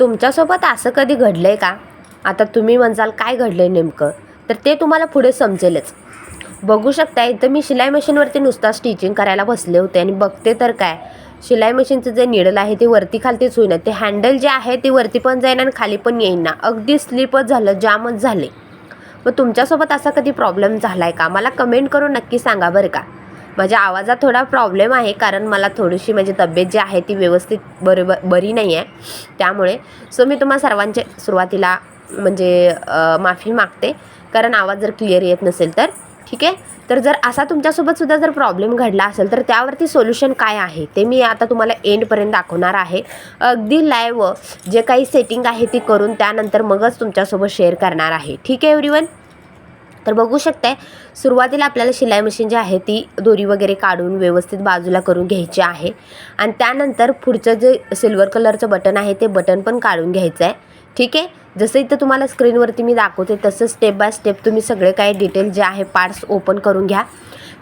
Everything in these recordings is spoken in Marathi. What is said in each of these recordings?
तुमच्यासोबत असं कधी घडलं आहे का? आता तुम्ही म्हणसाल काय घडलं आहे नेमकं? तर ते तुम्हाला पुढे समजेलच. बघू शकता इथं मी शिलाई मशीनवरती नुसता स्टिचिंग करायला बसले होते आणि बघते तर काय? शिलाई मशीनचं जे निडल आहे ते वरती खालतीच होईना. ते हँडल जे आहे ते वरती पण जाईन आणि खाली पण येईन. ना अगदी स्लिपच झालं जामच झाले. मग तुमच्यासोबत असा कधी प्रॉब्लेम झाला आहे का? मला कमेंट करून नक्की सांगा बरं का. माझ्या आवाजात थोडा प्रॉब्लेम आहे कारण मला थोडीशी माझी तब्येत जी आहे ती व्यवस्थित बरोबर बरी नाही आहे त्यामुळे सो मी तुम्हा सर्वांचे सुरुवातीला म्हणजे माफी मागते. कारण आवाज जर क्लिअर येत नसेल तर ठीक आहे? तर जर असा तुमच्यासोबत सुद्धा जर प्रॉब्लेम घडला असेल तर त्यावरती सोल्युशन काय आहे? ते मी आता तुम्हाला एंडपर्यंत दाखवणार आहे. अगदी लाईव्ह जे काही सेटिंग आहे ती करून त्यानंतर मगच तुमच्यासोबत शेअर करणार आहे. ठीक आहे एव्हरीवन तर बघू शकताय सुरुवातीला आपल्याला शिलाई मशीन जी आहे ती दोरी वगैरे काढून व्यवस्थित बाजूला करून घ्यायची आहे. आणि त्यानंतर पुढचं जे सिल्वर कलरचं बटन आहे ते बटन पण काढून घ्यायचं आहे ठीक आहे? जसं इथं तुम्हाला स्क्रीनवरती मी दाखवते तसं स्टेप बाय स्टेप तुम्ही सगळे काही डिटेल जे आहे पार्ट्स ओपन करून घ्या.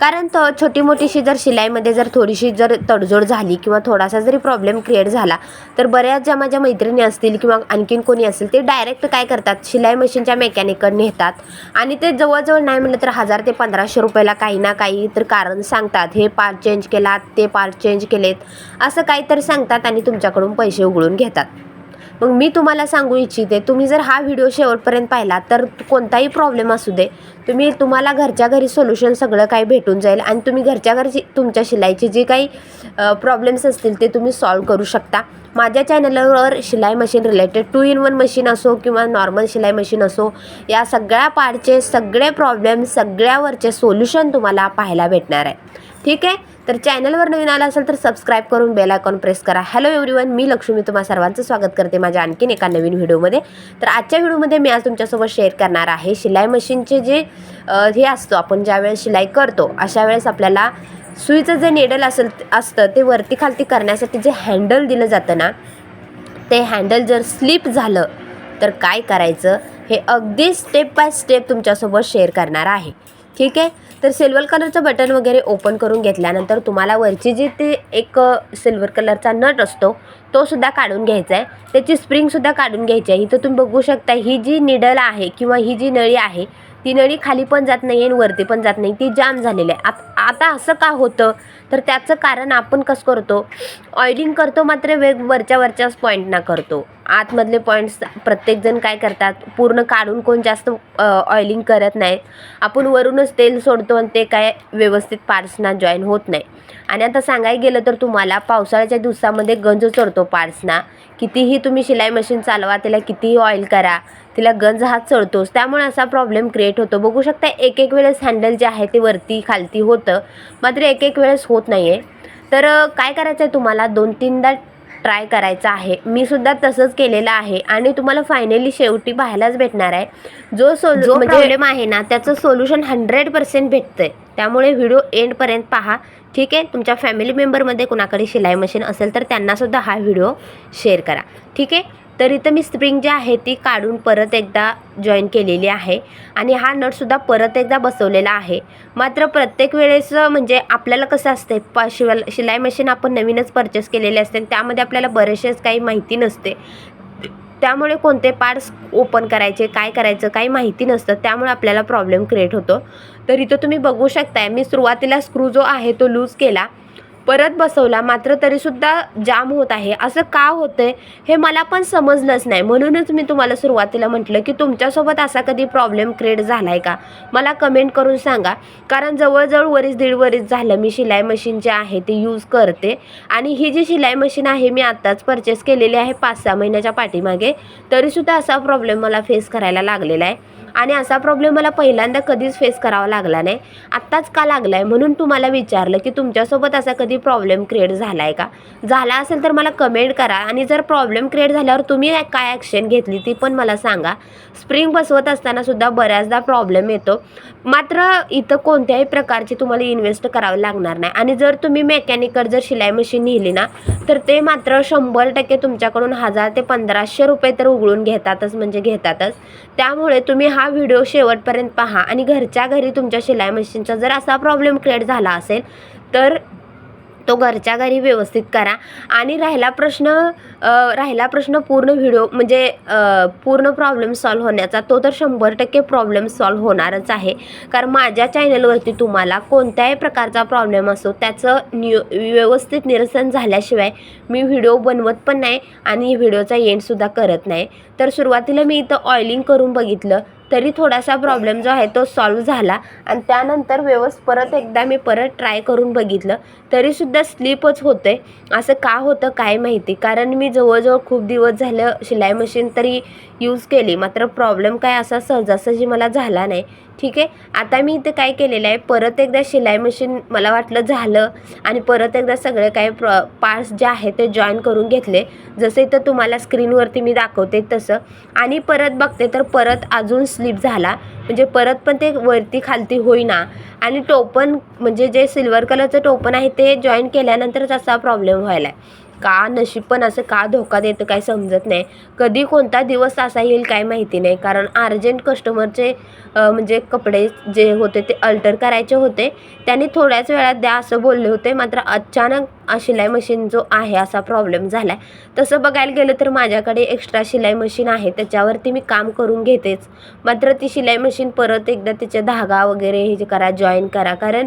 कारण त छोटी मोठीशी जर शिलाईमध्ये जर थोडीशी जर तडजोड झाली किंवा थोडासा जरी प्रॉब्लेम क्रिएट झाला तर बऱ्याच ज्या माझ्या मैत्रिणी असतील किंवा आणखीन कोणी असेल ते डायरेक्ट काय करतात? शिलाई मशीनच्या मेकॅनिककडे नेतात. आणि ते जवळजवळ नाही म्हटलं तर हजार ते पंधराशे रुपयाला काही ना काही तर कारण सांगतात. हे पार्ट चेंज केलात ते पार्ट चेंज केलेत असं काहीतरी सांगतात आणि तुमच्याकडून पैसे उघडून घेतात. मग मी तुम्हाला सांगू इच्छिते तुम्ही जर हा व्हिडिओ शेवटपर्यंत पाहिला तर कोणताही प्रॉब्लेम असू दे. तुम्ही तुम्हाला घरच्या घरी सोल्युशन सगळं काही भेटून जाईल आणि तुम्ही घरच्या घरची तुमच्या शिलाईचे जे काही प्रॉब्लेम्स असतील ते तुम्ही सॉल्व करू शकता. माझ्या चॅनलवर शिलाई machine related two in one machine असो किंवा नॉर्मल शिलाई मशीन असो या सगळ्या पार्टचे सगळे प्रॉब्लेम सगळ्यावरचे सोल्युशन तुम्हाला पाहायला भेटणार आहे. ठीक आहे? तर चॅनलवर नवीन आला असेल तर सबस्क्राईब करून बेल आयकॉन प्रेस करा. हॅलो एव्हरीवन मी लक्ष्मी तुम्हा सर्वांचं स्वागत करते माझ्या आणखीन एका नवीन व्हिडिओमध्ये. तर आजच्या व्हिडिओमध्ये मी आज तुमच्यासोबत शेअर करणार आहे शिलाई मशीनचे जे हे असतो आपण ज्यावेळेस शिलाई करतो अशा वेळेस आपल्याला सुईचं जे नेडल असेल असतं ते वरती खालती करण्यासाठी जे हँडल दिलं जातं ना ते हँडल जर स्लिप झालं तर काय करायचं? हे अगदी स्टेप बाय स्टेप तुमच्यासोबत शेअर करणार आहे. ठीक आहे? तर सिल्वर कलरचं बटन वगैरे ओपन करून घेतल्यानंतर तुम्हाला वरची जी ते एक सिल्वर कलरचा नट असतो तो सुद्धा काढून घ्यायचा आहे. त्याची स्प्रिंगसुद्धा काढून घ्यायची आहे. इथं तुम्ही बघू शकता ही जी निडल आहे किंवा ही जी नळी आहे ती नळी खाली पण जात नाही आणि वरती पण जात नाही. ती जाम झालेली आहे. आत आता असं का होतं? तर त्याचं कारण आपण कसं करतो? ऑइलिंग करतो मात्र वेग वरच्या वरच्याच पॉईंटना करतो. आतमधले पॉईंट्स प्रत्येकजण काय करतात? पूर्ण काढून कोण जास्त ऑइलिंग करत नाही. आपण वरूनच तेल सोडतो आणि ते काय व्यवस्थित पार्सना जॉईन होत नाही. आणि आता सांगायला गेलं तर तुम्हाला पावसाळ्याच्या दिवसामध्ये गंज चढतो पार्सना. कितीही तुम्ही शिलाई मशीन चालवा त्याला कितीही ऑइल करा तिला गंज हा चढतोच. त्यामुळे असा प्रॉब्लेम क्रिएट होतो. बघू शकता एक एक वेळेस हँडल जे आहे ते वरती खालती होतं. मात्र एक एक वेळेस होत नाही आहे तर काय करायचं आहे तुम्हाला? दोन तीनदा ट्राय करायचा आहे. मी सुद्धा तसंच केलेलं आहे. आणि तुम्हाला फायनली शेवटी पाहायलाच भेटणार आहे. जो सोल जो प्रॉब्लेम आहे ना त्याचं सोल्युशन हंड्रेड पर्सेंट भेटतंय. त्यामुळे व्हिडिओ एंडपर्यंत पहा. ठीक आहे? तुमच्या फॅमिली मेंबरमध्ये कुणाकडे शिलाई मशीन असेल तर त्यांनासुद्धा हा व्हिडिओ शेअर करा. ठीक आहे? तर इथं मी स्प्रिंग जी आहे ती काढून परत एकदा जॉईन केलेली आहे. आणि हा नटसुद्धा परत एकदा बसवलेला आहे. मात्र प्रत्येक वेळेस म्हणजे आपल्याला कसं असते पा शिवाय शिलाई मशीन आपण नवीनच परचेस केलेले असते आणि त्यामध्ये आपल्याला बरेचसेच काही माहिती नसते. त्यामुळे कोणते पार्ट्स ओपन करायचे काय करायचं काही माहिती नसतं. त्यामुळे आपल्याला प्रॉब्लेम क्रिएट होतो. तर इथं तुम्ही बघू शकताय मी सुरुवातीला स्क्रू जो आहे तो लूज केला. परत बसवला मात्र तरीसुद्धा जाम होत आहे. असं का होतंय हे मला पण समजलंच नाही. म्हणूनच मी तुम्हाला सुरुवातीला म्हटलं की तुमच्यासोबत असा कधी प्रॉब्लेम क्रिएट झाला आहे का? मला कमेंट करून सांगा. कारण जवळजवळ वरीस दीड वरीस झालं मी शिलाई मशीन जे आहे ते यूज करते. आणि ही जी शिलाई मशीन आहे मी आत्ताच परचेस केलेली आहे पाच सहा महिन्याच्या पाठीमागे. तरीसुद्धा असा प्रॉब्लेम मला फेस करायला लागलेला आहे. आणि असा प्रॉब्लेम मला पहिल्यांदा कधीच फेस करावा लागला नाही. आत्ताच का लागला आहे म्हणून तुम्हाला विचारलं की तुमच्यासोबत असा कधी प्रॉब्लेम क्रिएट झाला आहे का? झाला असेल तर मला कमेंट करा आणि जर प्रॉब्लेम क्रिएट झाल्यावर तुम्ही काय ॲक्शन घेतली ती पण मला सांगा. स्प्रिंग बसवत असताना सुद्धा बऱ्याचदा प्रॉब्लेम येतो. मात्र इथं कोणत्याही प्रकारची तुम्हाला इन्व्हेस्ट करावं लागणार नाही. आणि जर तुम्ही मेकॅनिकल जर शिलाई मशीन नेली ना तर ते मात्र शंभर टक्के तुमच्याकडून हजार ते पंधराशे रुपये तर उघडून घेतातच म्हणजे घेतातच. त्यामुळे तुम्ही हा हा व्हिडिओ शेवटपर्यंत पहा आणि घरच्या घरी तुमच्या शिलाई मशीनचा जर असा प्रॉब्लेम क्रिएट झाला असेल तर तो घरच्या घरी व्यवस्थित करा. आणि राहिला प्रश्न राहिला प्रश्न पूर्ण व्हिडिओ म्हणजे पूर्ण प्रॉब्लेम सॉल्व्ह होण्याचा तो तर शंभर टक्के प्रॉब्लेम सॉल्व्ह होणारच आहे. कारण माझ्या चॅनलवरती तुम्हाला कोणत्याही प्रकारचा प्रॉब्लेम असो त्याचं नि व्यवस्थित निरसन झाल्याशिवाय मी व्हिडिओ बनवत पण नाही आणि व्हिडिओचा एंडसुद्धा करत नाही. तर सुरुवातीला मी इथं ऑइलिंग करून बघितलं तरी थोडासा प्रॉब्लेम जो आहे तो सॉल्व्ह झाला. आणि त्यानंतर व्यवस्थित परत एकदा मी परत ट्राय करून बघितलं. तरीसुद्धा स्लिपच होते असं का होतं काय माहिती? कारण मी जवळजवळ खूप दिवस झालं शिलाई मशीन तरी यूज केली. मात्र प्रॉब्लेम काय असा सहजासहजी मला झाला नाही. ठीक आहे? आता मी इथे काय केलेलं आहे परत एकदा शिलाई मशीन मला वाटलं झालं आणि परत एकदा सगळे काही प्र पार्ट्स जे आहेत ते जॉईन करून घेतले. जसं इथं तुम्हाला स्क्रीनवरती मी दाखवते तसं. आणि परत बघते तर परत अजून स्लिप झाला. म्हणजे परत पण ते वरती खालती होईना. आणि टोपन म्हणजे जे सिल्वर कलरचं टोपन आहे ते जॉईन केल्यानंतरच असा प्रॉब्लेम व्हायला आहे का नशीब पण असं का धोका देतं काय समजत नाही. कधी कोणता दिवस असा येईल काय माहिती नाही. कारण अर्जंट कस्टमरचे म्हणजे कपडे जे होते ते अल्टर करायचे होते. त्यांनी थोड्याच वेळात द्या असं बोलले होते. मात्र अचानक शिलाई मशीन जो आहे असा प्रॉब्लेम झाला आहे तसं बघायला गेलं तर माझ्याकडे एक्स्ट्रा शिलाई मशीन आहे. त्याच्यावरती मी काम करून घेतेच. मात्र ती शिलाई मशीन परत एकदा त्याच्या धागा वगैरे हे जे करा जॉईन करा. कारण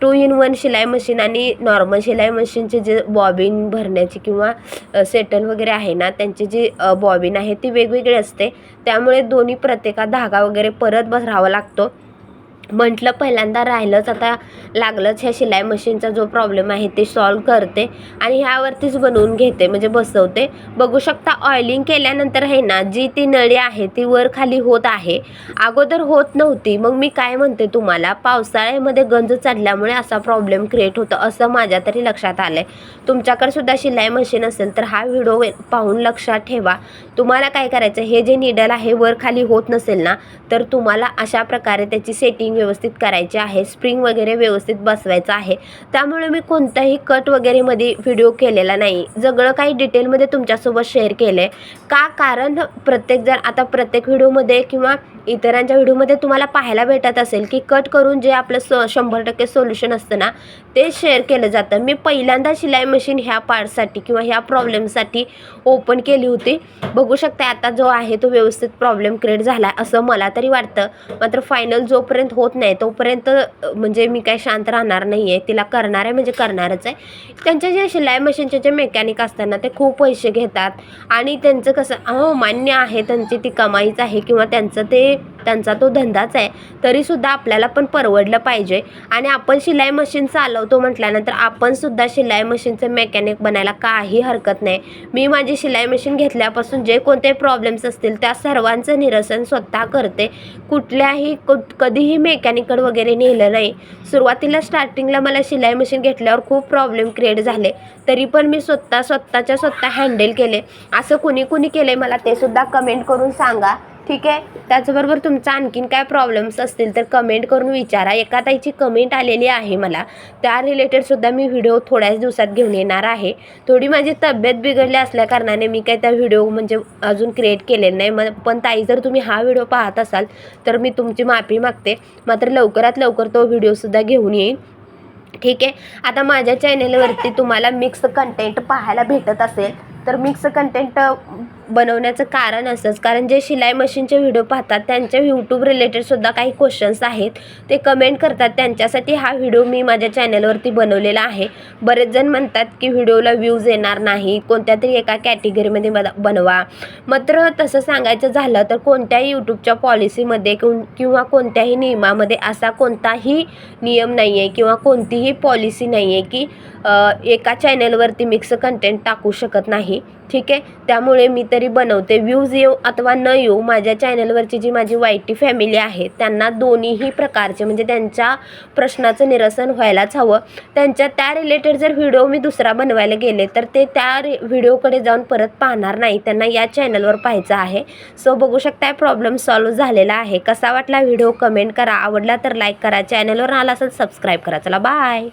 टू इन वन शिलाई मशीन आणि नॉर्मल शिलाई मशीनचे जे बॉबिन भरण्याची किंवा सेटल वगैरे आहे ना त्यांची जी बॉबिन आहे ती वेगवेगळी असते. त्यामुळे दोन्ही प्रत्येका धागा वगैरे परत भरावा लागतो. म्हटलं पहिल्यांदा राहिलंच आता लागलंच ह्या शिलाई मशीनचा जो प्रॉब्लेम आहे ते सॉल्व करते आणि ह्यावरतीच बनवून घेते म्हणजे बसवते. बघू शकता ऑइलिंग केल्यानंतर आहे ना जी ती नळी आहे ती वर खाली होत आहे. अगोदर होत नव्हती मग मी काय म्हणते तुम्हाला पावसाळ्यामध्ये गंज चढल्यामुळे असा प्रॉब्लेम क्रिएट होतं असं माझ्या तरी लक्षात आलं आहे तुमच्याकडे सुद्धा शिलाई मशीन असेल तर हा व्हिडिओ पाहून लक्षात ठेवा. तुम्हाला काय करायचं हे जे निडल आहे वर खाली होत नसेल ना तर तुम्हाला अशा प्रकारे त्याची सेटिंग व्यवस्थित करायची आहे स्प्रिंग वगैरे व्यवस्थित बसवायचं आहे. त्यामुळे मी कोणत्याही कट वगैरेमध्ये व्हिडिओ केलेला नाही. सगळं काही डिटेलमध्ये तुमच्यासोबत शेअर केलं आहे का कारण प्रत्येकजण आता प्रत्येक व्हिडिओमध्ये किंवा इतरांच्या व्हिडिओमध्ये तुम्हाला पाहायला भेटत असेल की कट करून जे आपलं स शंभर टक्के सोल्युशन असतं ना ते शेअर केलं जातं. मी पहिल्यांदा शिलाई मशीन ह्या पार्टसाठी किंवा ह्या प्रॉब्लेमसाठी ओपन केली होती. बघू शकता आता जो आहे तो व्यवस्थित प्रॉब्लेम क्रिएट झाला असं मला तरी वाटतं. मात्र फायनल जोपर्यंत हो होत नाही. तोपर्यंत म्हणजे मी काय शांत राहणार नाही आहे तिला करणार आहे म्हणजे करणारच आहे. त्यांच्या ज्या शिलाई मशीनचे जे मेकॅनिक असतात ना ते खूप पैसे घेतात. आणि त्यांचं कसं हो मान्य आहे त्यांची ती कमाईच आहे किंवा त्यांचं ते त्यांचा तो धंदाच आहे. तरीसुद्धा आपल्याला पण परवडलं पाहिजे. आणि आपण शिलाई मशीन चालवतो म्हटल्यानंतर आपणसुद्धा शिलाई मशीनचं मेकॅनिक बनायला काही हरकत नाही. मी माझी शिलाई मशीन घेतल्यापासून जे कोणते प्रॉब्लेम्स असतील त्या सर्वांचं निरसन स्वतः करते. कुठल्याही कधीही मे मेकॅनिककडे वगैरे नेलं नाही. सुरुवातीला स्टार्टिंगला मला शिलाई मशीन घेतल्यावर खूप प्रॉब्लेम क्रिएट झाले. तरी पण मी स्वतः स्वतःच्या स्वतः हँडल केले. असं कुणी कुणी केलं मला ते सुद्धा कमेंट करून सांगा. ठीक आहे? त्याचबरोबर तुमचा आणखीन काय प्रॉब्लेम्स असतील तर कमेंट करून विचारा. एका ताईची कमेंट आलेली आहे मला. त्या रिलेटेडसुद्धा मी व्हिडिओ थोड्याच दिवसात घेऊन येणार आहे. थोडी माझी तब्येत बिघडली असल्याकारणाने मी काय त्या व्हिडिओ म्हणजे अजून क्रिएट केलेलं नाही. मग पण ताई जर तुम्ही हा व्हिडिओ पाहत असाल तर मी तुमची माफी मागते. मात्र लवकरात लवकर तो व्हिडिओसुद्धा घेऊन येईन. ठीक आहे? आता माझ्या चॅनेलवरती तुम्हाला मिक्स कंटेंट पाहायला भेटत असेल तर मिक्स कंटेंट बनवण्याचं कारण असंच. कारण जे शिलाई मशीनचे व्हिडिओ पाहतात त्यांच्या यूट्यूब रिलेटेडसुद्धा काही क्वेश्चन्स आहेत. ते कमेंट करतात त्यांच्यासाठी हा व्हिडिओ मी माझ्या चॅनलवरती बनवलेला आहे. बरेच जण म्हणतात की व्हिडिओला व्ह्यूज येणार नाही. कोणत्या तरी एका कॅटेगरीमध्ये बनवा. मात्र तसं सांगायचं झालं तर कोणत्याही यूट्यूबच्या पॉलिसीमध्ये किंवा कोणत्याही नियमामध्ये असा कोणताही नियम नाही आहे किंवा कोणतीही पॉलिसी नाही आहे की एका चॅनलवरती मिक्स कंटेंट टाकू शकत नाही. ठीक आहे? त्यामुळे मी तरी बनवते. व्ह्यूज येऊ अथवा न येऊ माझ्या चॅनलवरची जी माझी वाईटी फॅमिली आहे त्यांना दोन्हीही प्रकारचे म्हणजे त्यांच्या प्रश्नाचं निरसन व्हायलाच हवं. त्यांच्या त्या रिलेटेड जर व्हिडिओ मी दुसरा बनवायला गेले तर ते त्या रे व्हिडिओकडे जाऊन परत पाहणार नाही. त्यांना या चॅनलवर पाहायचं आहे. सो बघू शकता प्रॉब्लेम सॉल्व झालेला आहे. कसा वाटला व्हिडिओ कमेंट करा. आवडला तर लाईक करा. चॅनलवर आला असेल सबस्क्राईब करा. चला बाय